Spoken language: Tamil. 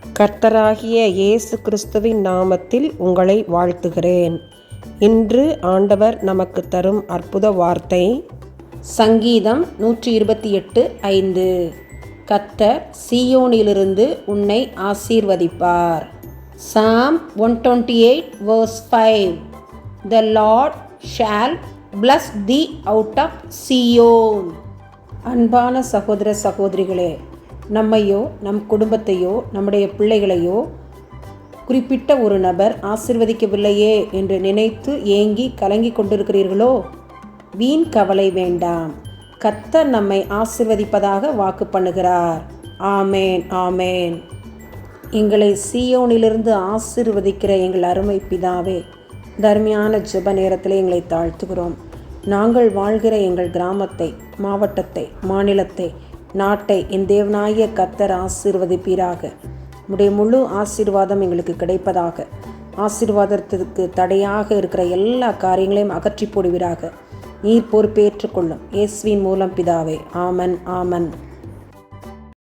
கர்த்தராகிய இயேசு கிறிஸ்துவின் நாமத்தில் உங்களை வாழ்த்துகிறேன். இன்று ஆண்டவர் நமக்கு தரும் அற்புத வார்த்தை சங்கீதம் நூற்றி இருபத்தி எட்டு ஐந்து. கர்த்தர் சியோனிலிருந்து உன்னை ஆசீர்வதிப்பார். Psalm one twenty eight verse five. The lord shall bless thee out of Zion. அன்பான சகோதர சகோதரிகளே நம்மையோ நம் குடும்பத்தையோ நம்முடைய பிள்ளைகளையோ குறிப்பிட்ட ஒரு நபர் ஆசிர்வதிக்கவில்லையே என்று நினைத்து ஏங்கி கலங்கி கொண்டிருக்கிறீர்களோ? வீண் கவலை வேண்டாம். கர்த்தர் நம்மை ஆசிர்வதிப்பதாக வாக்கு பண்ணுகிறார். ஆமேன் ஆமேன். எங்களை சீயோனிலிருந்து ஆசிர்வதிக்கிற எங்கள் அருமை பிதாவே தர்மியான ஜெப நேரத்தில் எங்களை தாழ்த்துகிறோம். நாங்கள் வாழ்கிற எங்கள் கிராமத்தை மாவட்டத்தை மாநிலத்தை நாட்டை என் தேவனாய கத்தர் ஆசீர்வதிப்பீராக. உடைய முழு ஆசீர்வாதம் எங்களுக்கு கிடைப்பதாக. ஆசீர்வாதத்திற்கு தடையாக இருக்கிற எல்லா காரியங்களையும் அகற்றி போடுவீராக. நீர் பொறுப்பேற்றுக்கொள்ளும் இயேசுவின் மூலம் பிதாவே. ஆமன் ஆமன்.